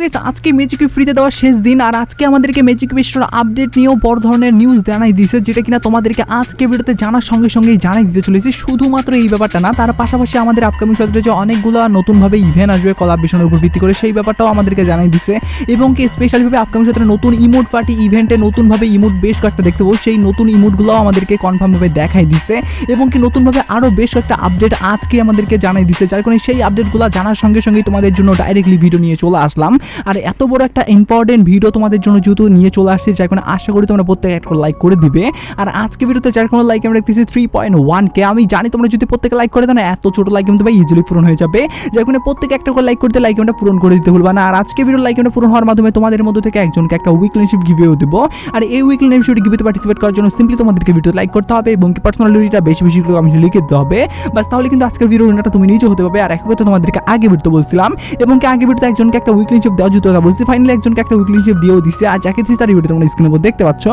Guys আজকে magic ফ্রিতে দেওয়ার শেষ দিন, আর আজকে আমাদেরকে ম্যাজিক বেস্টর আপডেট নিয়েও বড় ধরনের নিউজ জানাই দিয়েছে, যেটা কিনা তোমাদেরকে আজকে ভিডিওতে জানার সঙ্গে সঙ্গেই জানাই দিতে চলেছি। শুধুমাত্র এই ব্যাপারটা না, তার পাশাপাশি আমাদের আপকামিং সত্রে যে অনেকগুলো নতুনভাবে ইভেন্ট আসবে কলাবেশনের উপর ভিত্তি করে, সেই ব্যাপারটাও আমাদেরকে জানাই দিছে এবং কি স্পেশালিভাবে আপকামিং সত্রে নতুন ইমোট পার্টি ইভেন্টে নতুনভাবে ইমোট বেশ কয়েকটা দেখতে পাবো, সেই নতুন ইমোটগুলোও আমাদেরকে কনফার্মভাবে দেখাই দিছে এবং কি নতুনভাবে আরও বেশ কয়েকটা আপডেট আজকে আমাদেরকে জানাই দিছে যার কারণে সেই আপডেটগুলো জানার সঙ্গে সঙ্গেই তোমাদের জন্য ডাইরেক্টলি ভিডিও নিয়ে চলে আসলাম। আর এত বড় একটা ইম্পর্টেন্ট ভিডিও তোমাদের জন্য যেহেতু নিয়ে চলে আসছে, যার কারণে আশা করি তোমরা প্রত্যেকে একটা লাইক করে দিবে। আর আজকে ভিডিওতে যার কোনো লাইক আমরা দেখতেছি থ্রি পয়েন্ট ওয়ান কে আমি জানি তোমরা যদি প্রত্যেকে লাইক করে দাও এত ছোটো লাইক কিন্তু ভাই ইজিলি পূরণ হয়ে যাবে। যার কারণে প্রত্যেকে একটা করে লাইক করতে লাইক আমরা পূরণ করে দিতে ভুলবা না। আর আজকে ভিডিও লাইক আমরা পূরণ হওয়ার মাধ্যমে তোমাদের মধ্যে থেকে একজনকে একটা উইকলিনশিপ গিভেও দেবো। আর এই উইকলিনশিপ গিভেতে পার্টিসিপেট করার জন্য সিম্পলি তোমাদেরকে ভিডিও লাইক করতে হবে এবং পার্সোনাল লিডিটা বেশি বেশি করে আমি লিখে দিতে হবে। বাস তাহলে কিন্তু আজকের ভিডিও তুমি নিজে হতে পারবে। আর এক কথা তোমাদেরকে আগে ভিডিও বলছিলাম এবং আগে ভিডিওতে একজনকে একটা উইকলিনশিপ দেওয়া যেত কথা বলছি ফাইনালি একজনকে একটা উইকলি উইকলিনশিপ দিয়েও দিচ্ছে আর যাকে দিচ্ছে তার ভিডিও তোমরা স্ক্রিনের উপর দেখতে পাচ্ছ।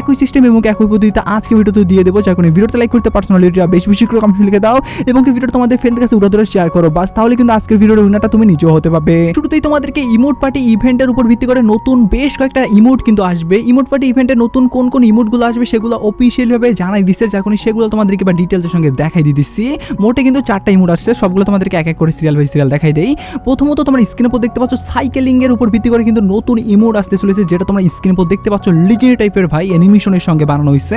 একই সিস্টেম এবং একই পদ্ধতিতে আজকে ভিডিওতে দিয়ে দেবো। কারণে ভিডিওতে লাইক করতে পার্সোনাল লিডিটা বেশি বেশি করে কমেন্ট লিখে দাও। এবং কি ভিডিও তোমাদের ফ্রেন্ডের কাছে উড়া ধরে শেয়ার করো। বাস, তাহলে কিন্তু আজকের ভিডিওর উইনারটা তুমি নিজেও হতে পারবে। শুরুতেই তোমাদেরকে ইমোট পার্টি ইভেন্টের উপর ভিত্তি করে নতুন বেশ কয়েকটা ইমোট কিন্তু আসবে। ইমোট পার্টি ইভেন্টে নতুন কোন কোন ইমোটগুলো আসবে সেগুলো অফিসিয়াল ভাবে জানাই দিচ্ছে কারণে সেগুলো তোমাদেরকে বা ডিটেলসের সঙ্গে দেখাই দিয়ে দিচ্ছি। মোটে কিন্তু চারটা ইমোট আসছে। সবগুলো তোমাদেরকে এক এক করে সিরিয়াল বাই সিরিয়াল দেখাই দেই। প্রথমত তোমরা স্ক্রিনের উপর দেখতে পাচ্ছ সাইকেলিং এর উপর ভিত্তি করে কিন্তু নতুন ইমোট আসতে চলেছে, যেটা তোমরা স্ক্রিনের উপর দেখতে পাচ্ছ লিজেন্ড টাইপের ভাই অ্যানিমেশনের সঙ্গে বানানো হয়েছে।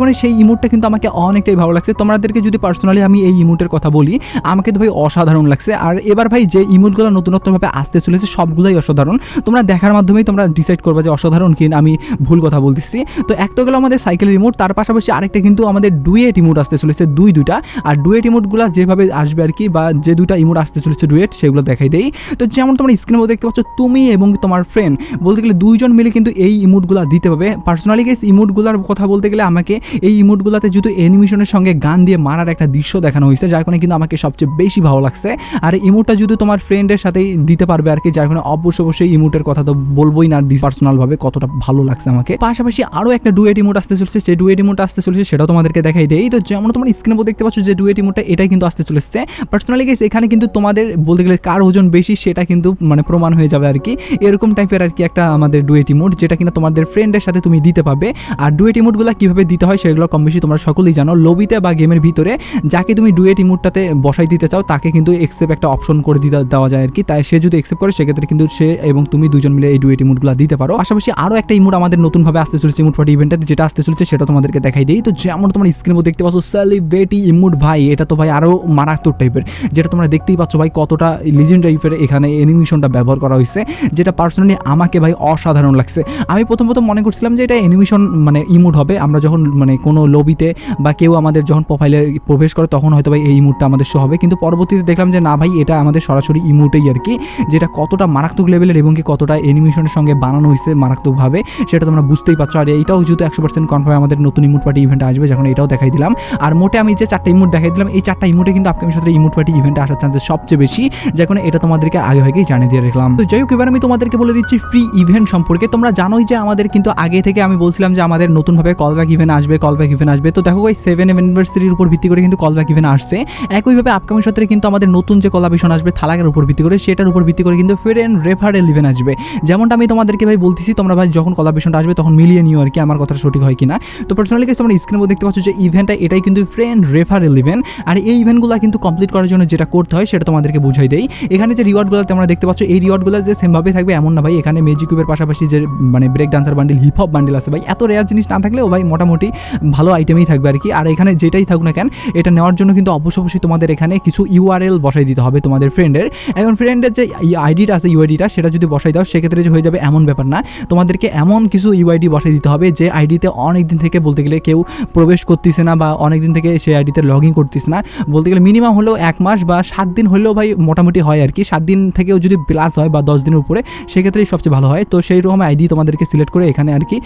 কারণে সেই ইমোটটা কিন্তু আমাকে অনেকটাই ভালো লাগছে। তোমাদেরকে যদি পার্সোনালি আমি এই ইমোটের কথা বলি, আমাকে তো ভাই অসাধারণ লাগছে। আর এবার ভাই যে ইমোটগুলো নতুনত্বভাবে আসতে চলেছে, সবগুলোই অসাধারণ। তোমরা দেখার মাধ্যমেই তোমরা ডিসাইড করবে যে অসাধারণ কি আমি ভুল কথা বলতেছি। তো একটা গেলো আমাদের সাইকেলের রিমোট তার পাশাপাশি আরেকটা কিন্তু আমাদের ডুয়েট ইমোট আসতে চলেছে, দুই দুইটা। আর ডুয়েট ইমোটগুলো যেভাবে আসবে আর কি, বা যে দুইটা ইমোট আসতে চলেছে ডুয়েট সেগুলো দেখাই দেই। তো যেমন তোমরা স্ক্রিনের মধ্যে দেখতে পাচ্ছ তুমি এবং তোমার ফ্রেন্ড বলতে গেলে দুইজন মিলে কিন্তু এই ইমোটগুলো দিতে পারবে। পার্সোনালি গেস ইমোটগুলোর কথা বলতে গেলে আমাকে এই ইমোটগুলোতে যেহেতু অ্যানিমেশনের সঙ্গে গান দিয়ে মারার একটা দৃশ্য দেখানো হয়েছে, যার কারণে কিন্তু আমাকে সবচেয়ে বেশি ভালো লাগছে। আর ইমোটটা যদি তোমার ফ্রেন্ডের সাথেই দিতে পারবে আর কি, যার কারণে অবশ্যই অবশ্যই ইমোটের কথা তো বলবোই না পার্সোনালভাবে কতটা ভালো লাগছে আমাকে। পাশাপাশি আরও একটা ডুয়েট ইমোট আসতে চলেছে যে ডুয়েট ইমোট আসতে চলেছে, সেটাও তোমাদেরকে দেখাই দেই। তো যেমন তোমার স্ক্রিনের উপর দেখতে পাচ্ছ যে ডুয়েট ইমোটটা এটাই কিন্তু আসতে চলেছে। পার্সোনালি গেস এখানে কিন্তু তোমাদের বলতে গেলে কার ওজন বেশি সেটা কিন্তু মানে প্রমাণ হয়ে যাবে আর কি। এরকম টাইপের আর কি একটা আমাদের ডুয়েট ইমোট যেটা কিনা তোমাদের ফ্রেন্ডের সাথে তুমি দিতে পারবে। আর ডুয়েট ইমোটগুলো কীভাবে দিতে হয় সেগুলো কম বেশি তোমরা সকলেই জানো। লবিতে বা গেমের ভিতরে যাকে তুমি ডুয়েট ইমোটটাতে বসাই দিতে চাও, তাকে কিন্তু এক্সেপ্ট একটা অপশন করে দিতে দেওয়া যায় আর কি। তাই সে যদি এক্সেপ্ট করে, সেক্ষেত্রে কিন্তু সে এবং তুমি দুজন মিলে এই ডুয়েট ইমোটগুলো দিতে পারো। পাশাপাশি আরও একটা ইমোট আমাদের নতুনভাবে আসতে চলেছে ইমোট পার্টি ইভেন্টে যেটা আসতে চলেছে, সেটা তোমাদেরকে দেখাই দিই। তো যেমন তোমার স্ক্রিনের মধ্যে দেখতে পাচ্ছ সেলিব্রিটি ইমোট ভাই, এটা তো ভাই আরও মারাত্মক টাইপের যেটা তোমরা দেখতেই পাচ্ছ ভাই, কতটা লিজেন্ড টাইপের এখানে অ্যানিমেশনটা ব্যবহার করা হয়েছে যেটা পার্সোনালি আমাকে ভাই অসাধারণ লাগছে। আমি প্রথম প্রথম মনে করছিলাম যে এটা অ্যানিমেশন মানে ইমোট হবে। আমরা যখন মানে কোনো লবিতে বা কেউ আমাদের যখন প্রোফাইলে প্রবেশ করে, তখন হয়তো ভাই এই ইমোটটা আমাদের শো হবে। কিন্তু পরবর্তীতে দেখলাম যে, না ভাই, এটা আমাদের সরাসরি ইমোটেই আর কি, যেটা কতটা মারাত্মক লেভেলের এবং কি কতটা অ্যানিমেশনের সঙ্গে বানানো হয়েছে মারাত্মকভাবে, সেটা তোমরা বুঝতেই পারছ। আর এইটাও যেহেতু একশো পার্সেন্ট কনফার্ম আমাদের নতুন ইমোট পার্টি ইভেন্ট আসবে, যখন এটাও দেখাই দিলাম। আর মোটে আমি যে চারটা ইমোট দেখাই দিলাম, এই চারটা ইমোটে কিন্তু আপকামিং সাথে ইমোট পার্টি ইভেন্টে আসার চান্সেস সবচেয়ে বেশি যখন এটা তোমাদেরকে আগে ভাগেই জানিয়ে দিয়ে রাখলাম। তো যাই হোক, এবার আমি তোমাদেরকে বলে দিচ্ছি ফ্রি ইভেন্ট সম্পর্কে। তোমরা জানোই যে আমাদের কিন্তু আগে থেকে আমি বলছিলাম যে আমাদের নতুনভাবে কলব্যাক ইভেন্ট আসবে কলব্যাক ইভেন্ট আসবে। তো দেখো ওই সেভেন ইউনিভার্সিটির উপর ভিত্তি করে কিন্তু কলব্যাক ইভেন্ট আসছে। একইভাবে আপকামিং সত্রে কিন্তু আমাদের নতুন যে কলাভিশন আসবে, থালাকের উপর ভিত্তি করে, সেটার উপর ভিত্তি করে কিন্তু ফ্রেন্ড রেফারেল ইভেন্ট আসবে। যেমনটা আমি তোমাদেরকে ভাই বলতেছি, তোমরা ভাই যখন কলাভিশনটা আসবে, তখন মিলিয়ে নিও আর কি, আমার কথাটা সঠিক হয় কিনা। তো পার্সোনালি কেস তোমরা স্ক্রিনের মধ্যে দেখতে পাচ্ছ যে ইভেন্টটা এটাই কিন্তু ফ্রেন্ড রেফারেল ইভেন্ট আর এই ইভেন্টগুলো কিন্তু কমপ্লিট করার জন্য যেটা করতে হয়, সেটা তোমাদেরকে বুঝাই দেই। এখানে যে রিওয়ার্ডগুলো তোমরা দেখতে পাচ্ছ, এই রিওয়ার্ডগুলো যে সেমভাবে থাকবে, এমন না ভাই। এখানে মেজিক কিউবের পাশাপাশি যে মানে break dancer bundle hip hop bundle আছে ভাই, এত রেয়ার জিনিস না থাকলেও ভাই মোটামুটি ভালো আইটেমই থাকবে আর কি। আর এখানে যেটাই থাকুক না কেন, এটা নেওয়ার জন্য কিন্তু অবশ্যই অবশ্যই তোমাদের এখানে কিছু ইউআরএল বসাই দিতে হবে তোমাদের ফ্রেন্ডের এখন ফ্রেন্ডের যে আইডিটা আছে ইউআইডিটা সেটা যদি বসাই দাও, সেক্ষেত্রে যে হয়ে যাবে এমন ব্যাপার না। তোমাদেরকে এমন কিছু ইউআইডি বসাই দিতে হবে, যে আইডিতে অনেক দিন থেকে বলতে গেলে কেউ প্রবেশ করতেছে না বা অনেক দিন থেকে সেই আইডিতে লগ ইন করতেছে না। বলতে গেলে মিনিমাম হলেও এক মাস বা সাত দিন হলেও ভাই মোটামুটি হয় আর কি। সাত দিন থেকেও যদি প্লাস হয় বা দশ দিনের উপরে, সেক্ষেত্রেই সবচেয়ে ভালো হয়। তো সেই রকম আইডি তোমাদেরকে সিলেক্ট করে এখানে আর কি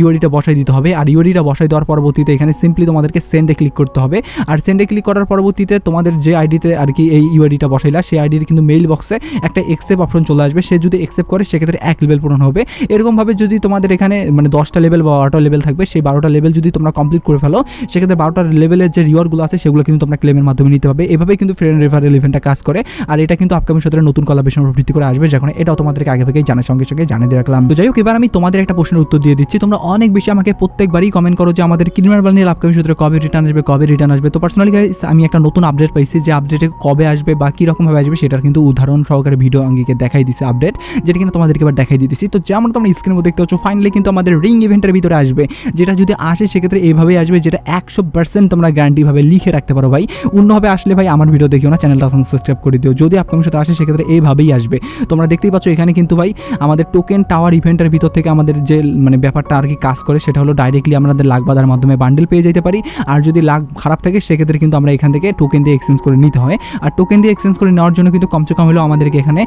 ইউআইডিটা বসাই দিতে হবে। আর ইউআইডিটা বসাই দেওয়ার পরবর্তীতে এখানে সিম্পলি তোমাদেরকে সেন্ডে ক্লিক করতে হবে। আর সেন্ডে ক্লিক করার পরবর্তীতে তোমাদের যে আইডিতে আর কি এই ইউআইডিটা বসাইলা, সেই আইডির কিন্তু মেইল বক্সে একটা এক্সেপ অপশন চলে আসবে। সে যদি এক্সেপ্ট করে, সেক্ষেত্রে এক লেভেল পূরণ হবে। এরকমভাবে যদি তোমাদের এখানে মানে দশটা লেভেল বা বারোটা লেভেল থাকবে, সেই বারোটা লেভেল যদি তোমরা কমপ্লিট করে ফেলো, সেক্ষেত্রে বারোটা লেভেলের যে রিওয়ার্ডগুলো আছে, সেগুলো কিন্তু তোমরা ক্লেমের মাধ্যমে নিতে হবে এভাবে কিন্তু ফ্রেন্ড রেফারেল ইভেন্টটা কাজ করে। আর এটা কিন্তু আপকামিং সতেরো নতুন কলাবেশন ভিত্তি করে আসবে, যখন না এটাও তোমাদেরকে আগে থেকেই জানার সঙ্গে সঙ্গে জানিয়ে দিয়ে রাখলাম। তো যাই হোক এবার আমি তোমাদের একটা প্রশ্নের উত্তর দিয়ে দিচ্ছি। তোমরা অনেক বেশি আমাকে প্রত্যেকবারই কমেন্ট করো যে আমাদের ক্রিমিনাল বানিয়ে আপকামিং সূত্রে কবে রিটার্ন আসবে, কবে রিটার্ন আসবে। তো পার্সোনালি গাইস আমি একটা নতুন আপডেট পাইছি যে আপডেটে কবে আসবে বা কী রকমভাবে আসবে সেটার কিন্তু উদাহরণ সহকারে ভিডিও আঙ্গিকে দেখাই দিছে আপডেট যেটা কিনা তোমাদেরকে এবার দেখাই দিতেছি। তো যেমন তোমরা স্ক্রিনের মধ্যে দেখতে পাচ্ছ ফাইনালি কিন্তু আমাদের রিং ইভেন্টের ভিতরে আসবে, যেটা যদি আসে সেক্ষেত্রে এইভাবেই আসবে যেটা একশো পার্সেন্ট তোমরা গ্যারান্টিভাবে লিখে রাখতে পারো ভাই। অন্যভাবে আসলে ভাই আমার ভিডিও দেখিও না চ্যানেলটা সাবস্ক্রাইব করে দিও। যদি আপকামিং সাথে আসে সেক্ষেত্রে এইভাবেই আসবে। তোমরা দেখতেই পাচ্ছ, এখানে কিন্তু ভাই আমাদের টোকেন টাওয়ার ইভেন্টের ভিতর থেকে আমাদের যে মানে ব্যাপারটা আর কি কাজ করে, সেটা হলো ডাইরেক্টলি আমাদের লাখ বাধার মাধ্যমে বান্ডেল পেয়ে যেতে পারি। আর যদি লাখ খারাপ থাকে, সেক্ষেত্রে কিন্তু আমরা এখান থেকে টোকেন দিয়ে এক্সচেঞ্জ করে নিতে হয়। আর টোকেন দিয়ে এক্সচেঞ্জ করে নেওয়ার জন্য কিন্তু কমসে কম হলেও আমাদেরকে এখানে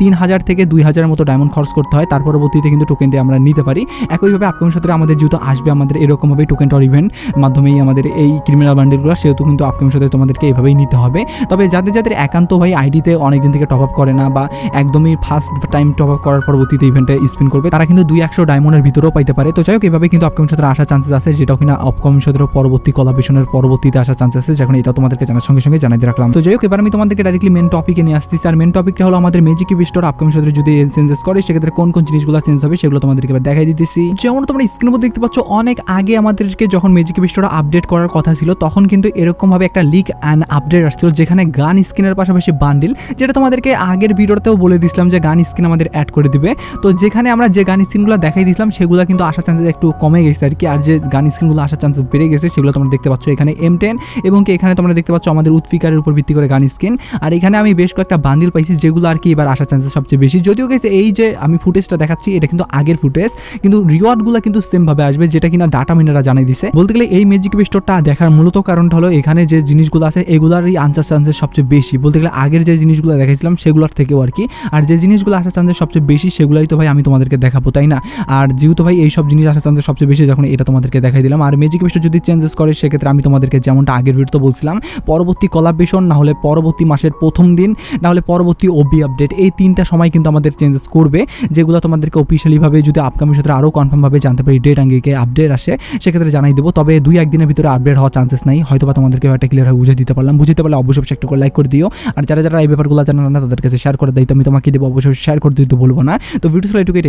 তিন হাজার থেকে দুই হাজারের মতো ডায়মন্ড খরচ করতে হয়। তার পরবর্তীতে কিন্তু টোকেন দিয়ে আমরা নিতে পারি। একইভাবে আপকামিং সাথে আমাদের যেহেতু আসবে আমাদের এরকমভাবে টোকেন টাওয়ার ইভেন্ট মাধ্যমেই আমাদের এই ক্রিমিনাল বান্ডেলগুলো সেহেতু কিন্তু আপকামিং সাথে তোমাদেরকে এইভাবেই নিতে হবে। তবে যাদের যাদের একান্ত ভাই আইডিতে অনেকদিন থেকে টপ আপ করে না বা একদমই ফার্স্ট টাইম টপ আপ করার পরবর্তীতে ইভেন্টে স্পিন করবে। তারা কিন্তু দুই একশো ডায়মন্ডের ভিতরেও পাইতে পারে। তো যাই হোক এভাবে কিন্তু আপকামিং সাথে আসার চান্সেস আছে। যেটাও কিনা আপকামিং সাথে পরবর্তী কলাবেশনের পরবর্তীতে আসার চান্সেস আছে। যখন এটা তোমাদেরকে জানার সঙ্গে সঙ্গে দিয়ে রাখলাম। তো যাই হোক এবার আমি তোমাদেরকে ডাইরেক্টলি মেন টপিকে নিয়ে আসতেছি। আর মেন টপিকটা হলো আমাদের মেজিক বিস্টোর আপকামিং সাথে যদি চেঞ্জেস করে, সেক্ষেত্রে কোন কোন জিনিসগুলো চেঞ্জ হবে সেগুলো তোমাদেরকে এবার দেখাই দিতেছি। যেমন তোমরা স্ক্রিনের মধ্যে দেখতে পাচ্ছ, অনেক আগে আমাদেরকে যখন মেজিক বিস্টোরা আপডেট করার কথা ছিল, তখন কিন্তু এরকমভাবে একটা লিক অ্যান্ড আপডেট আসছিল, যেখানে গান স্ক্রিনের পাশাপাশি বান্ডিল যেটা তোমাদেরকে আগের ভিডিওতেও বলে দিছিলাম যে গান স্ক্রিন আমাদের অ্যাড করে দিবে। তো যেখানে আমরা যে গান স্ক্রিনগুলো দেখাই দিয়েছিলাম, সেগুলো কিন্তু আসার চান্সেস একটু কমে গেছে আর কি। আর যে গান স্ক্রিনগুলো আসার চান্সেস বেড়ে গেছে, সেগুলো তোমরা দেখতে পাচ্ছ এখানে এম টেন এবং কি এখানে তোমরা দেখতে পাচ্ছ আমাদের উৎপিকারের উপর ভিত্তি করে গান স্ক্রিন। আর এখানে আমি বেশ কয়েকটা বান্ডিল পাইছি, যেগুলো আর কি এবার আসার চান্সেস সবচেয়ে বেশি। যদিও গেছে এই যে আমি ফুটেজটা দেখাচ্ছি, এটা কিন্তু আগের ফুটেজ কিন্তু রিওয়ার্ডগুলো কিন্তু সেমভাবে আসবে, যেটা কিনা ডাটা মিনারা জানাই দিছে। বলতে গেলে এই ম্যাজিক স্টোরটা দেখার মূলত কারণটা হলো, এখানে যে জিনিসগুলো আছে, এগুলারই আনসার চান্সেস সবচেয়ে বেশি। বলতে গেলে আগের যে জিনিসগুলো দেখাইছিলাম, সেগুলোর থেকেও আর কি। আর যে জিনিসগুলো আসার চান্সেস সবচেয়ে বেশি সেগুলোই তো ভাই আমি তোমাদেরকে দেখাবো, তাই না? আর যেহেতু ভাই এই সব জিনিস আসার চান্সেস সবচেয়ে বেশি, যখন এটা তোমাদেরকে দেখাই দিলাম। আর ম্যাজিক স্টোর যদি চেঞ্জেস করে, সেক্ষেত্রে আমি তোমাদেরকে যেমনটা আগের ভিডিও বলছিলাম, পরবর্তী কলাবেশন না হলে পরবর্তী মাসের প্রথম দিন, না হলে পরবর্তী ওবি আপডেট এই তিনটা সময় কিন্তু আমাদের চেঞ্জেস করবে, যেগুলো তোমাদেরকে অফিসিয়ালিভাবে যদি আপকামিং সাথে আরও কনফার্মভাবে জানতে পারি ডেট আঙ্গিকে আপডেট আসে, সেক্ষেত্রে জানাই দেবো। তবে দুই একদিনের ভিতরে আপডেট হওয়ার চান্সেস নাই হয়তো বা তোমাদেরকে একটা ক্লিয়ার বুঝে দিতে পারলাম। বুঝতে পারলে অবশ্যই একটা লাইক করে দিও। আর যারা যারা এই ব্যাপারগুলো জানা না তাদের কাছে শেয়ার করে দেয় তো আমি তোমাকে দেবো অবশ্যই শেয়ার করে দিতে বলব না। তো ভিডিও এটুকুই